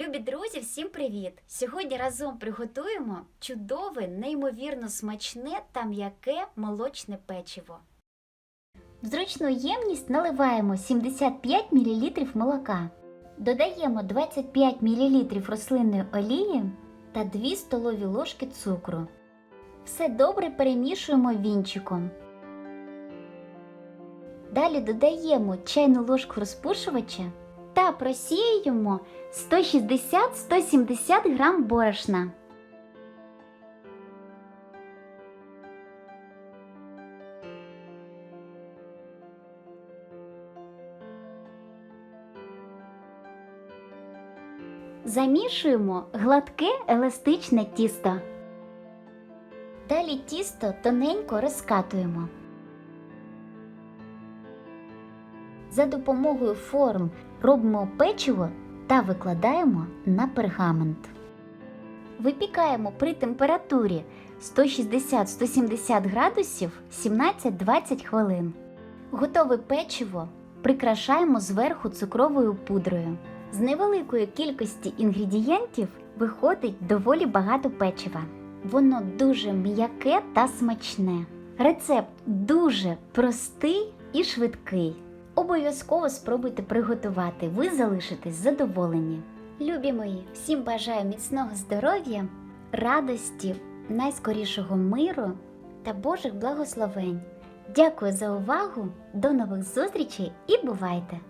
Любі друзі, всім привіт! Сьогодні разом приготуємо чудове, неймовірно смачне та м'яке молочне печиво. В зручну ємність наливаємо 75 мл молока. Додаємо 25 мл рослинної олії та 2 столові ложки цукру. Все добре перемішуємо вінчиком. Далі додаємо чайну ложку розпушувача та просіюємо 160-170 грам борошна. Замішуємо гладке еластичне тісто. Далі тісто тоненько розкатуємо. За допомогою форм робимо печиво та викладаємо на пергамент. Випікаємо при температурі 160-170 градусів 17-20 хвилин. Готове печиво прикрашаємо зверху цукровою пудрою. З невеликої кількості інгредієнтів виходить доволі багато печива. Воно дуже м'яке та смачне. Рецепт дуже простий і швидкий. Обов'язково спробуйте приготувати, ви залишитесь задоволені. Любі мої, всім бажаю міцного здоров'я, радості, найскорішого миру та Божих благословень. Дякую за увагу, до нових зустрічей і бувайте!